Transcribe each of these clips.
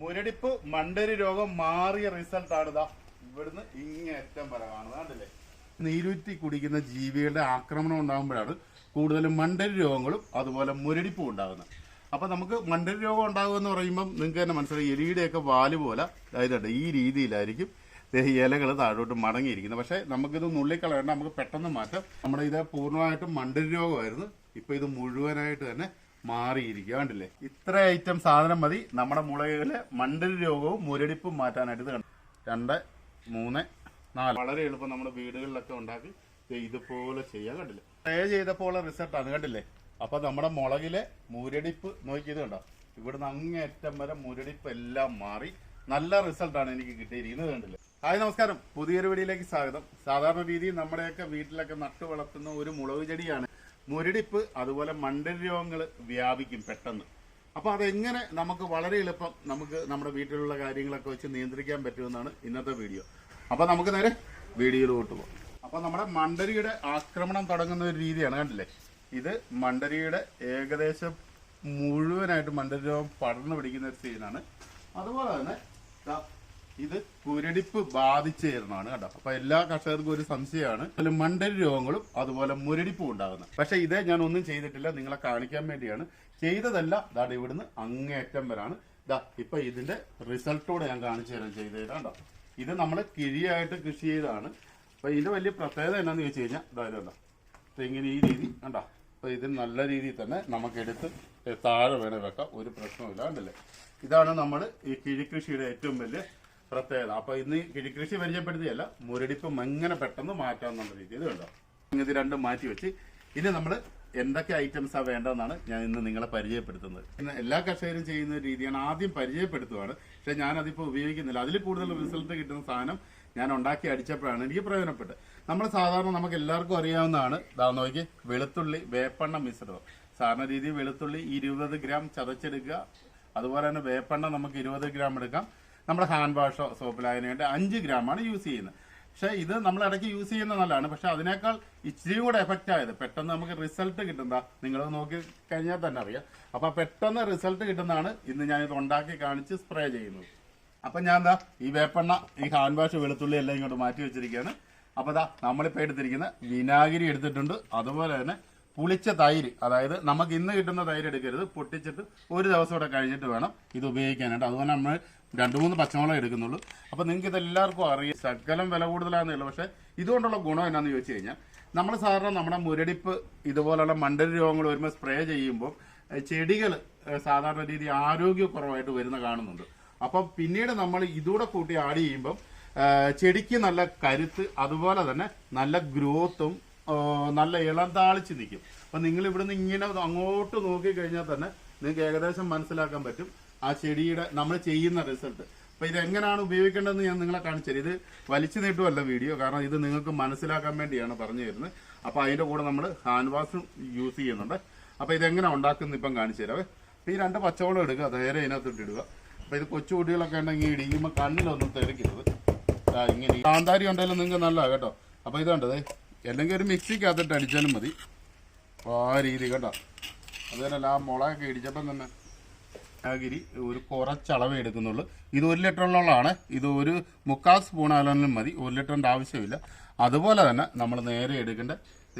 മുരടിപ്പ് മണ്ടരി രോഗം മാറിയ റിസൾട്ട് ആണ് ഇതാ ഇവിടുന്ന് ഇങ്ങേറ്റം വരെ കാണുന്നത്. കണ്ടില്ലേ? നീരൂറ്റി കുടിക്കുന്ന ജീവികളുടെ ആക്രമണം ഉണ്ടാകുമ്പോഴാണ് കൂടുതലും മണ്ടരി രോഗങ്ങളും അതുപോലെ മുരടിപ്പും ഉണ്ടാകുന്നത്. അപ്പൊ നമുക്ക് മണ്ടരി രോഗം ഉണ്ടാകുമെന്ന് പറയുമ്പോൾ നിങ്ങൾക്ക് തന്നെ മനസ്സിലായി എലിയുടെയൊക്കെ വാൽ പോലെ അതായത് ഈ രീതിയിലായിരിക്കും ഇലകൾ താഴോട്ട് മടങ്ങിയിരിക്കുന്നത്. പക്ഷേ നമുക്കിത് നുള്ളിക്കളയേണ്ട നമുക്ക് പെട്ടെന്ന് മാറ്റാം. നമ്മുടെ ഇത് പൂർണമായിട്ടും മണ്ടരി രോഗമായിരുന്നു. ഇപ്പൊ ഇത് മുഴുവനായിട്ട് തന്നെ മാറിയിരിക്കുക. കണ്ടില്ലേ? ഇത്ര ഐറ്റം സാധനം മതി. നമ്മുടെ മുളകിലെ മണ്ടരി രോഗവും മുരടിപ്പും മാറ്റാനായിട്ട് ഇത് കണ്ടോ. രണ്ട് മൂന്ന് നാല്. വളരെ എളുപ്പം നമ്മുടെ വീടുകളിലൊക്കെ ഉണ്ടാക്കി ഇതുപോലെ ചെയ്യാൻ കണ്ടില്ലേ? സ്പ്രേ ചെയ്തപ്പോൾ റിസൾട്ട് ആണ്. കണ്ടില്ലേ? അപ്പൊ നമ്മുടെ മുളകിലെ മുരടിപ്പ് നോക്കിയത് കണ്ടോ? ഇവിടുന്ന് അങ്ങേറ്റം വരെ മുരടിപ്പ് എല്ലാം മാറി നല്ല റിസൾട്ടാണ് എനിക്ക് കിട്ടിയിരിക്കുന്നത്. കണ്ടില്ലേ? ഹായ് നമസ്കാരം. പുതിയൊരു വീഡിയോയിലേക്ക് സ്വാഗതം. സാധാരണ രീതിയിൽ നമ്മുടെയൊക്കെ വീട്ടിലൊക്കെ നട്ടു വളർത്തുന്ന ഒരു മുളക് ചെടിയാണ് മുരടിപ്പ് അതുപോലെ മണ്ടരി രോഗങ്ങൾ വ്യാപിക്കും പെട്ടെന്ന്. അപ്പൊ അതെങ്ങനെ നമുക്ക് വളരെ എളുപ്പം നമുക്ക് നമ്മുടെ വീട്ടിലുള്ള കാര്യങ്ങളൊക്കെ വെച്ച് നിയന്ത്രിക്കാൻ പറ്റുമെന്നാണ് ഇന്നത്തെ വീഡിയോ. അപ്പൊ നമുക്ക് നേരെ വീഡിയോയിലോട്ട് പോകാം. അപ്പൊ നമ്മുടെ മണ്ടരിയുടെ ആക്രമണം തുടങ്ങുന്ന ഒരു രീതിയാണ് കണ്ടില്ലേ? ഇത് മണ്ടരിയുടെ ഏകദേശം മുഴുവനായിട്ട് മണ്ടരി രോഗം പടർന്നു പിടിക്കുന്ന ഒരു സീനാണ് അതുപോലെ തന്നെ ദാ ബാധിച്ചേരുന്നതാണ് കേട്ടോ. അപ്പൊ എല്ലാ കർഷകർക്കും ഒരു സംശയമാണ്. അതിൽ മണ്ടരി രോഗങ്ങളും അതുപോലെ മുരടിപ്പും ഉണ്ടാകുന്നത്. പക്ഷെ ഇതേ ഞാൻ ഒന്നും ചെയ്തിട്ടില്ല. നിങ്ങളെ കാണിക്കാൻ വേണ്ടിയാണ്. ചെയ്തതല്ല ഇതാണ് ഇവിടുന്ന് അങ്ങേറ്റം വരാണ്. ദാ ഇപ്പൊ ഇതിന്റെ റിസൾട്ടോടെ ഞാൻ കാണിച്ചു തരാം ചെയ്തേരാണ്ടോ ഇത് നമ്മൾ കിഴിയായിട്ട് കൃഷി ചെയ്തതാണ്. അപ്പൊ ഇതിന്റെ വലിയ പ്രത്യേകത എന്നാന്ന് ചോദിച്ചു കഴിഞ്ഞാൽ ഇതാ കണ്ടോ. ഇങ്ങനെ ഈ രീതി കണ്ടോ. അപ്പൊ ഇത് നല്ല രീതിയിൽ തന്നെ നമുക്ക് എടുത്ത് താഴെ വേണേ വെക്കാം. ഒരു പ്രശ്നമില്ല കണ്ടില്ലേ. ഇതാണ് നമ്മൾ ഈ കിഴിക്കൃഷിയുടെ ഏറ്റവും വലിയ പ്രത്യേകത. അപ്പൊ ഇന്ന് കിഴിക്കൃഷി പരിചയപ്പെടുത്തിയല്ല മുരടിപ്പ് എങ്ങനെ പെട്ടെന്ന് മാറ്റാമെന്നുള്ള രീതി ഇത് കണ്ടോ ഇത് രണ്ടും മാറ്റി വെച്ച് ഇനി നമ്മൾ എന്തൊക്കെ ഐറ്റംസാ വേണ്ടതെന്നാണ് ഞാൻ ഇന്ന് നിങ്ങളെ പരിചയപ്പെടുത്തുന്നത്. ഇന്ന് എല്ലാ കർഷകരും ചെയ്യുന്ന രീതിയാണ് ആദ്യം പരിചയപ്പെടുത്തുവാണ്. പക്ഷെ ഞാൻ അതിപ്പോ ഉപയോഗിക്കുന്നില്ല. അതിൽ കൂടുതൽ റിസൾട്ട് കിട്ടുന്ന സാധനം ഞാൻ ഉണ്ടാക്കി അടിച്ചപ്പോഴാണ് എനിക്ക് പ്രയോജനപ്പെട്ടത്. നമ്മൾ സാധാരണ നമുക്ക് എല്ലാവർക്കും അറിയാവുന്നതാണ്. ദാ നോക്കി വെളുത്തുള്ളി വേപ്പെണ്ണ മിശ്രിതം സാധാരണ രീതിയിൽ വെളുത്തുള്ളി ഇരുപത് ഗ്രാം ചതച്ചെടുക്കുക. അതുപോലെ തന്നെ വേപ്പെണ്ണ നമുക്ക് ഇരുപത് ഗ്രാം എടുക്കാം. നമ്മുടെ ഹാൻഡ് വാഷോ സോപ്പ് ലായനയുടെ അഞ്ച് ഗ്രാമാണ് യൂസ് ചെയ്യുന്നത്. പക്ഷെ ഇത് നമ്മൾ ഇടയ്ക്ക് യൂസ് ചെയ്യുന്ന നല്ലതാണ് പക്ഷെ അതിനേക്കാൾ ഇച്ചിരി കൂടെ എഫക്റ്റ് ആയത്. പെട്ടെന്ന് നമുക്ക് റിസൾട്ട് കിട്ടുന്ന നിങ്ങൾ നോക്കി കഴിഞ്ഞാൽ തന്നെ അറിയാം. അപ്പൊ പെട്ടെന്ന് റിസൾട്ട് കിട്ടുന്നതാണ് ഇന്ന് ഞാൻ ഇത് ഉണ്ടാക്കി കാണിച്ച് സ്പ്രേ ചെയ്യുന്നത്. അപ്പൊ ഞാൻ എന്താ ഈ വേപ്പെണ്ണ ഈ ഹാൻഡ് വാഷ് വെളുത്തുള്ളി എല്ലാം ഇങ്ങോട്ട് മാറ്റി വെച്ചിരിക്കുകയാണ്. അപ്പൊ ദാ നമ്മളിപ്പോ എടുത്തിരിക്കുന്ന വിനാഗിരി എടുത്തിട്ടുണ്ട്. അതുപോലെ തന്നെ പുളിച്ച തൈര് അതായത് നമുക്ക് ഇന്ന് കിട്ടുന്ന തൈര് എടുക്കരുത്. പൊട്ടിച്ചിട്ട് ഒരു ദിവസം കൂടെ കഴിഞ്ഞിട്ട് വേണം ഇത് ഉപയോഗിക്കാനായിട്ട്. അതുപോലെ നമ്മൾ രണ്ട് മൂന്ന് പച്ചമുളക് എടുക്കുന്നുള്ളൂ. അപ്പൊ നിങ്ങൾക്ക് ഇത് എല്ലാവർക്കും അറിയാം. സകലം വില കൂടുതലാണെന്നേ ഉള്ളൂ. പക്ഷെ ഇതുകൊണ്ടുള്ള ഗുണം എന്നാന്ന് ചോദിച്ചു കഴിഞ്ഞാൽ നമ്മൾ സാധാരണ നമ്മുടെ മുരടിപ്പ് ഇതുപോലുള്ള മണ്ടരി രോഗങ്ങൾ വരുമ്പോൾ സ്പ്രേ ചെയ്യുമ്പോൾ ചെടികൾ സാധാരണ രീതി ആരോഗ്യക്കുറവായിട്ട് വരുന്ന കാണുന്നുണ്ട്. അപ്പം പിന്നീട് നമ്മൾ ഇതൂടെ കൂട്ടി ആഡ് ചെയ്യുമ്പം ചെടിക്ക് നല്ല കരുത്ത് അതുപോലെ തന്നെ നല്ല ഗ്രോത്തും നല്ല ഇളം താളിച്ച് നിൽക്കും. അപ്പൊ നിങ്ങൾ ഇവിടുന്ന് ഇങ്ങനെ അങ്ങോട്ട് നോക്കി കഴിഞ്ഞാൽ തന്നെ നിങ്ങൾക്ക് ഏകദേശം മനസ്സിലാക്കാൻ പറ്റും. ആ ചെടിയുടെ നമ്മൾ ചെയ്യുന്ന റിസൾട്ട്. അപ്പൊ ഇത് എങ്ങനെയാണ് ഉപയോഗിക്കേണ്ടതെന്ന് ഞാൻ നിങ്ങളെ കാണിച്ചു തരും. ഇത് വലിച്ചു നീട്ടുമല്ല വീഡിയോ കാരണം ഇത് നിങ്ങൾക്ക് മനസ്സിലാക്കാൻ വേണ്ടിയാണ് പറഞ്ഞു തരുന്നത്. അപ്പൊ അതിന്റെ കൂടെ നമ്മൾ ഹാൻഡ് വാഷും യൂസ് ചെയ്യുന്നുണ്ട്. അപ്പൊ ഇതെങ്ങനെ ഉണ്ടാക്കുന്ന ഇപ്പം കാണിച്ചു തരാവേ. ഈ രണ്ട് പച്ചവളം എടുക്കുക നേരെ ഇതിനകത്തിട്ട് ഇടുക. അപ്പൊ ഇത് കൊച്ചു കുട്ടികളൊക്കെ ഉണ്ടെങ്കിൽ ഇടിക്കുമ്പോൾ കണ്ണിലൊന്നും തെറിക്കരുത്. ദാ ഇങ്ങനെ കാന്താരി ഉണ്ടെങ്കിലും നിങ്ങൾക്ക് നല്ലതാണ് കേട്ടോ. അപ്പൊ ഇത് കണ്ടത് അല്ലെങ്കിൽ ഒരു മിക്സിക്കകത്തിട്ട് അടിച്ചാലും മതി. ആ രീതി കേട്ടോ അതുപോലെ ആ മുളകൊക്കെ ഇടിച്ചപ്പം തന്നെ വിനാഗിരി ഒരു കുറച്ചളവേ എടുക്കുന്നുള്ളൂ. ഇത് ഒരു ലിറ്ററിനുള്ളതാണ് ഇത് ഒരു മുക്കാൽ സ്പൂൺ ആയാലും മതി. ഒരു ലിറ്ററിന്റെ ആവശ്യമില്ല. അതുപോലെ തന്നെ നമ്മൾ നേരെ എടുക്കേണ്ട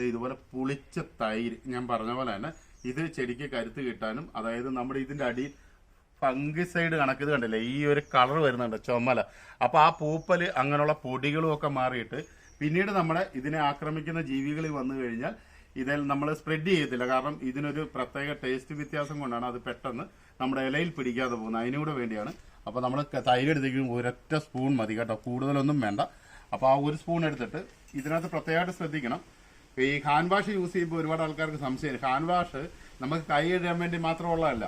ഇതുപോലെ പുളിച്ച തൈര് ഞാൻ പറഞ്ഞ പോലെ തന്നെ ഇത് ചെടിക്ക് കരുത്ത് കിട്ടാനും അതായത് നമ്മുടെ ഇതിന്റെ അടിയിൽ ഫംഗിസൈഡ് കണക്ക് കണ്ടില്ലേ? ഈ ഒരു കളർ വരുന്നുണ്ട് ചുമല. അപ്പോൾ ആ പൂപ്പൽ അങ്ങനെയുള്ള പൊടികളും ഒക്കെ മാറിയിട്ട് പിന്നീട് നമ്മുടെ ഇതിനെ ആക്രമിക്കുന്ന ജീവികൾ വന്നു കഴിഞ്ഞാൽ ഇതിൽ നമ്മൾ സ്പ്രെഡ് ചെയ്യത്തില്ല. കാരണം ഇതിനൊരു പ്രത്യേക ടേസ്റ്റ് വ്യത്യാസം കൊണ്ടാണ് അത് പെട്ടെന്ന് നമ്മുടെ ഇലയിൽ പിടിക്കാതെ പോകുന്നത് അതിനൂടെ വേണ്ടിയാണ്. അപ്പോൾ നമ്മൾ തൈര് എടുത്തേക്കും ഒരൊറ്റ സ്പൂൺ മതി കേട്ടോ. കൂടുതലൊന്നും വേണ്ട. അപ്പോൾ ആ ഒരു സ്പൂൺ എടുത്തിട്ട് ഇതിനകത്ത് പ്രത്യേകമായിട്ട് ശ്രദ്ധിക്കണം. ഈ ഹാൻഡ് വാഷ് യൂസ് ചെയ്യുമ്പോൾ ഒരുപാട് ആൾക്കാർക്ക് സംശയം ഹാൻഡ് വാഷ് നമുക്ക് കൈ ഇടാൻ വേണ്ടി മാത്രമുള്ളതല്ല.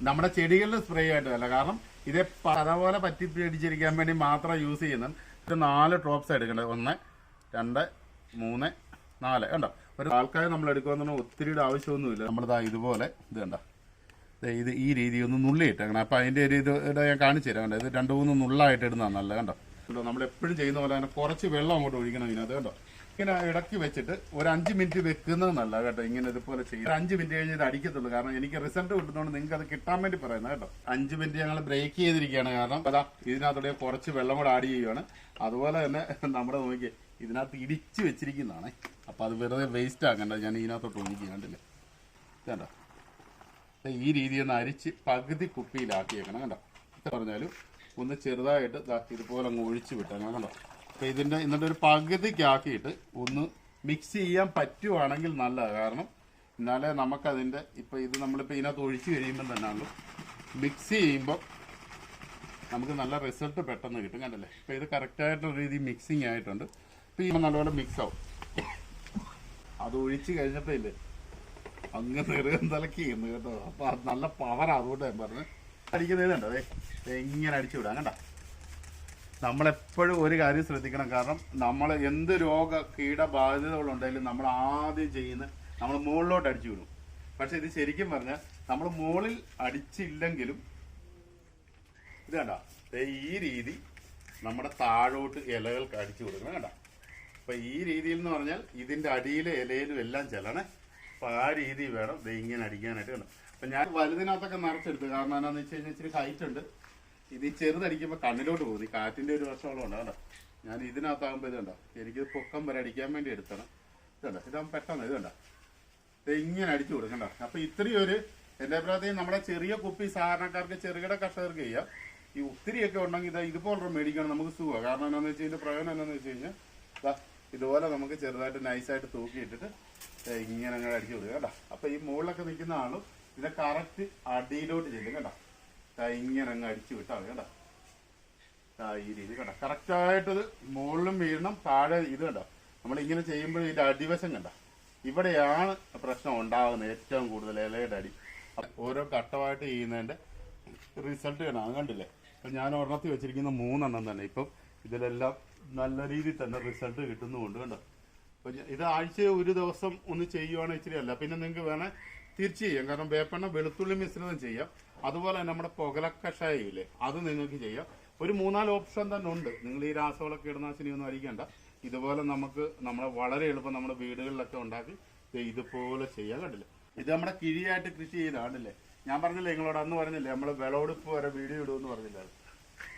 നമ്മുടെ ചെടികളിൽ സ്പ്രേ ആയിട്ടല്ല. കാരണം ഇതേ പതപോലെ പറ്റി പിടിച്ചിരിക്കാൻ വേണ്ടി മാത്രം യൂസ് ചെയ്യുന്നത് നാല് ഡ്രോപ്സ് എടുക്കേണ്ടത്. ഒന്ന് രണ്ട് മൂന്ന് നാല്. കണ്ടോ? ഒരു ആൾക്കാർ നമ്മൾ എടുക്കുമെന്ന് ഒത്തിരിയുടെ ആവശ്യമൊന്നുമില്ല. നമ്മളിതാ ഇതുപോലെ ഇത് കണ്ട? ഇത് ഈ രീതി ഒന്ന് നുള്ളിയിട്ട് അങ്ങനെ അപ്പൊ അതിന്റെ ഒരു ഇത് ഞാൻ കാണിച്ചു തരാം കണ്ടോ? ഇത് രണ്ട് മൂന്ന് നുള്ളായിട്ട് ഇടുന്നതാണ് നല്ല കണ്ടോ? കണ്ടോ? നമ്മൾ എപ്പോഴും ചെയ്യുന്ന പോലെ തന്നെ കുറച്ച് വെള്ളം അങ്ങോട്ട് ഒഴിക്കണം ഇതിനകത്ത് കണ്ടോ? ഇങ്ങനെ ഇടയ്ക്ക് വെച്ചിട്ട് ഒരു അഞ്ച് മിനിറ്റ് വെക്കുന്നത് നല്ല കേട്ടോ. ഇങ്ങനെ ഇതുപോലെ ചെയ്യും അഞ്ച് മിനിറ്റ് കഴിഞ്ഞ് ഇത് അടിക്കത്തുള്ളൂ. കാരണം എനിക്ക് റിസൾട്ട് കിട്ടുന്നതുകൊണ്ട് നിങ്ങൾക്ക് അത് കിട്ടാൻ വേണ്ടി പറയുന്നത് കേട്ടോ. അഞ്ച് മിനിറ്റ് ഞങ്ങൾ ബ്രേക്ക് ചെയ്തിരിക്കുകയാണ്. കാരണം അതാ ഇതിനകത്തൂടെ കുറച്ച് വെള്ളം കൂടെ ആഡ് ചെയ്യുകയാണ് അതുപോലെ തന്നെ നമ്മുടെ നോക്കി ഇതിനകത്ത് ഇടിച്ച് വെച്ചിരിക്കുന്നതാണ്. അപ്പം അത് വെറുതെ വേസ്റ്റ് ആക്കണ്ട. ഞാൻ ഇതിനകത്തോട്ട് ഒഴിക്കുകയാണ്ടില്ലേ കേട്ടോ ഈ രീതി ഒന്ന് അരിച്ച് പകുതി കുപ്പിയിലാക്കിയേക്കണം കണ്ടോ? പറഞ്ഞാലും ഒന്ന് ചെറുതായിട്ട് ഇതുപോലെ അങ്ങ് ഒഴിച്ച് വിട്ടേക്കണം കണ്ടോ? അപ്പൊ ഇതിന്റെ എന്നിട്ട് ഒരു പകുതിക്കാക്കിയിട്ട് ഒന്ന് മിക്സ് ചെയ്യാൻ പറ്റുവാണെങ്കിൽ നല്ലതാണ് കാരണം എന്നാലേ നമുക്കതിന്റെ ഇപ്പം ഇത് നമ്മളിപ്പോൾ ഇതിനകത്ത് ഒഴിച്ച് കഴിയുമ്പോൾ തന്നെയാണല്ലോ മിക്സ് ചെയ്യുമ്പോൾ നമുക്ക് നല്ല റിസൾട്ട് പെട്ടെന്ന് കിട്ടും കണ്ടല്ലേ? ഇപ്പം ഇത് കറക്റ്റായിട്ടുള്ള രീതി മിക്സിങ് ആയിട്ടുണ്ട്. ഇപ്പം ഈ നല്ലപോലെ മിക്സ് ആവും. അത് ഒഴിച്ച് കഴിഞ്ഞപ്പോൾ ഇല്ലേ? അങ്ങ് നെറുകം തലക്കിയിരുന്നു കേട്ടോ. അപ്പൊ നല്ല പവറാ അതുകൊണ്ട് ഞാൻ പറഞ്ഞു. അടിക്കുന്നത് കണ്ടോ ദേ ദേ ഇങ്ങനെ അടിച്ചു വിടാം കണ്ട? നമ്മളെപ്പോഴും ഒരു കാര്യം ശ്രദ്ധിക്കണം. കാരണം നമ്മൾ എന്ത് രോഗ കീടബാധിതകളുണ്ടെങ്കിലും നമ്മൾ ആദ്യം ചെയ്യുന്ന നമ്മൾ മുകളിലോട്ട് അടിച്ചു വിടും. പക്ഷെ ഇത് ശരിക്കും പറഞ്ഞാൽ നമ്മൾ മുകളിൽ അടിച്ചില്ലെങ്കിലും ഇത് കണ്ട? ഈ രീതി നമ്മുടെ താഴോട്ട് ഇലകൾക്ക് അടിച്ചു കൊടുക്കണം കണ്ട? അപ്പൊ ഈ രീതിയിൽ എന്ന് പറഞ്ഞാൽ ഇതിന്റെ അടിയിലെ ഇലയിലും എല്ലാം ചെല്ലണേ. അപ്പൊ ആ രീതി വേണം. ദേ ഇങ്ങനെ അടിക്കാനായിട്ട് കണ്ടോ അപ്പൊ ഞാൻ വലുതിനകത്തൊക്കെ നിറച്ചെടുത്തു. കാരണം എന്താണെന്ന് വെച്ച് കഴിഞ്ഞാൽ ഇച്ചിരി ഹൈറ്റ് ഉണ്ട്. ഇത് ഈ ചെറുതടിക്കുമ്പോൾ കണ്ണിലോട്ട് പോകും. ഈ ഒരു വശമുള്ള ഉണ്ട് കേട്ടോ ഞാൻ ഇതിനകത്താകുമ്പോൾ ഇത് കണ്ടോ? എനിക്ക് പൊക്കം വരെ അടിക്കാൻ വേണ്ടി എടുത്തണം. ഇതുണ്ടോ ഇതാകുമ്പോൾ പെട്ടെന്ന് ഇത് കണ്ടോ? ഇത് ഇങ്ങനെ അടിച്ചു കൊടുക്കണ്ട അപ്പൊ ഇത്രയും ഒരു എന്റെ അഭിപ്രായത്തിൽ നമ്മുടെ ചെറിയ കുപ്പി സാധാരണക്കാർക്ക് ചെറുകിട കർഷകർക്ക് ചെയ്യാം. ഈ ഒത്തിരിയൊക്കെ ഉണ്ടെങ്കിൽ ഇതാ ഇതുപോലുള്ള മേടിക്കണം. നമുക്ക് സുഖമാണ് കാരണം എന്താണെന്ന് വെച്ച് കഴിഞ്ഞാൽ പ്രയോജനം എന്താണെന്ന് വെച്ച് കഴിഞ്ഞാൽ ഇതുപോലെ നമുക്ക് ചെറുതായിട്ട് നൈസായിട്ട് തൂക്കിയിട്ടിട്ട് ഇങ്ങനെ അങ്ങനെ അടിച്ചു കൊടുക്കുക കേട്ടോ. അപ്പൊ ഈ മുകളിലൊക്കെ നിൽക്കുന്ന ആളും ഇതിനെ കറക്റ്റ് അടിയിലോട്ട് ചെല്ലും കേട്ടോ. ഇങ്ങനെ അങ്ങ് അടിച്ചു വിട്ടാൽ കേട്ടോ. ഈ രീതി കേട്ടോ കറക്റ്റായിട്ടത് മുകളിലും വീഴണം താഴെ ഇത് കണ്ടോ. നമ്മൾ ഇങ്ങനെ ചെയ്യുമ്പോൾ ഇതിന്റെ അടിവശം കണ്ട. ഇവിടെയാണ് പ്രശ്നം ഉണ്ടാകുന്നത് ഏറ്റവും കൂടുതൽ ഇലയുടെ അടി. ഓരോ ഘട്ടമായിട്ട് ചെയ്യുന്നതിന്റെ റിസൾട്ട് കാണാം കണ്ടില്ലേ? അപ്പൊ ഞാൻ ഒരെണ്ണത്തിൽ വെച്ചിരിക്കുന്ന മൂന്നെണ്ണം തന്നെ. ഇപ്പം ഇതിലെല്ലാം നല്ല രീതിയിൽ തന്നെ റിസൾട്ട് കിട്ടുന്നുമുണ്ട് കണ്ടോ? അപ്പൊ ഇത് ആഴ്ച ഒരു ദിവസം ഒന്ന് ചെയ്യുവാണെങ്കിൽ ഇച്ചിരി അല്ല. പിന്നെ നിങ്ങൾക്ക് വേണേ തിരിച്ചു ചെയ്യാം. കാരണം വേപ്പെണ്ണ വെളുത്തുള്ളി മിശ്രിതം ചെയ്യാം. അതുപോലെ തന്നെ നമ്മുടെ പുകലക്കഷായില്ലേ അത് നിങ്ങൾക്ക് ചെയ്യാം. ഒരു മൂന്നാൽ ഓപ്ഷൻ തന്നെ ഉണ്ട്. നിങ്ങൾ ഈ രാസവള കീടനാശിനി ഒന്നും അടിക്കണ്ട. ഇതുപോലെ നമുക്ക് നമ്മളെ വളരെ എളുപ്പം നമ്മുടെ വീടുകളിലൊക്കെ ഉണ്ടാക്കി ഇതുപോലെ ചെയ്യാൻ കണ്ടില്ല? ഇത് നമ്മുടെ കിഴിയായിട്ട് കൃഷി ചെയ്താണല്ലേ ഞാൻ പറഞ്ഞില്ലേ നിങ്ങളോട് അന്ന് പറഞ്ഞില്ലേ നമ്മൾ വിളവെടുപ്പ് വരെ വീഡിയോ ഇടുമെന്ന് പറഞ്ഞില്ലായിരുന്നു.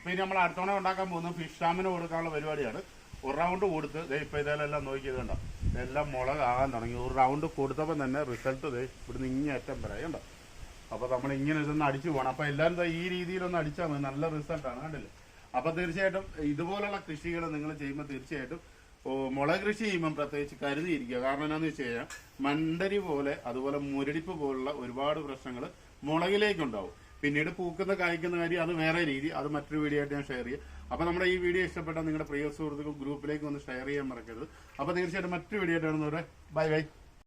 പിന്നെ നമ്മൾ അടുത്തവണ ഉണ്ടാക്കാൻ പോകുന്ന ഫിഷ് ഷാമിന് കൊടുക്കാനുള്ള പരിപാടിയാണ്. ഒരു റൗണ്ട് കൊടുത്ത് ഇപ്പൊ ഇതെല്ലാം നോക്കിയത് കണ്ടോ ഇതെല്ലാം മുളകാകാൻ തുടങ്ങി. ഒരു റൗണ്ട് കൊടുത്തപ്പോൾ തന്നെ റിസൾട്ട് ദേ ഇവിടുന്ന് ഇങ്ങനെ അറ്റം വരെ കണ്ടോ? അപ്പൊ നമ്മൾ ഇങ്ങനെ ഇതൊന്ന് അടിച്ചു പോകണം അപ്പൊ എല്ലാവരും ഈ രീതിയിലൊന്ന് അടിച്ചാൽ മതി. നല്ല റിസൾട്ടാണ് കണ്ടില്ലേ? അപ്പൊ തീർച്ചയായിട്ടും ഇതുപോലുള്ള കൃഷികൾ നിങ്ങൾ ചെയ്യുമ്പോൾ തീർച്ചയായിട്ടും മുളക് കൃഷി ചെയ്യുമ്പം പ്രത്യേകിച്ച് കരുതിയിരിക്കുക. കാരണം എന്താണെന്ന് വെച്ച് കഴിഞ്ഞാൽ മണ്ടരി പോലെ അതുപോലെ മുരടിപ്പ് പോലുള്ള ഒരുപാട് പ്രശ്നങ്ങൾ മുളകിലേക്കുണ്ടാവും. പിന്നീട് പൂക്കുന്ന കായ്ക്കുന്ന കാര്യം അത് വേറെ രീതി. അത് മറ്റൊരു വീഡിയോ ആയിട്ട് ഞാൻ ഷെയർ ചെയ്യും. അപ്പൊ നമ്മുടെ ഈ വീഡിയോ ഇഷ്ടപ്പെട്ടാൽ നിങ്ങളുടെ പ്രിയ സുഹൃത്തുക്കൾ ഗ്രൂപ്പിലേക്ക് ഒന്ന് ഷെയർ ചെയ്യാൻ മറക്കരുത്. അപ്പൊ തീർച്ചയായിട്ടും മറ്റൊരു വീഡിയോ ആയിട്ട് ബൈ ബൈ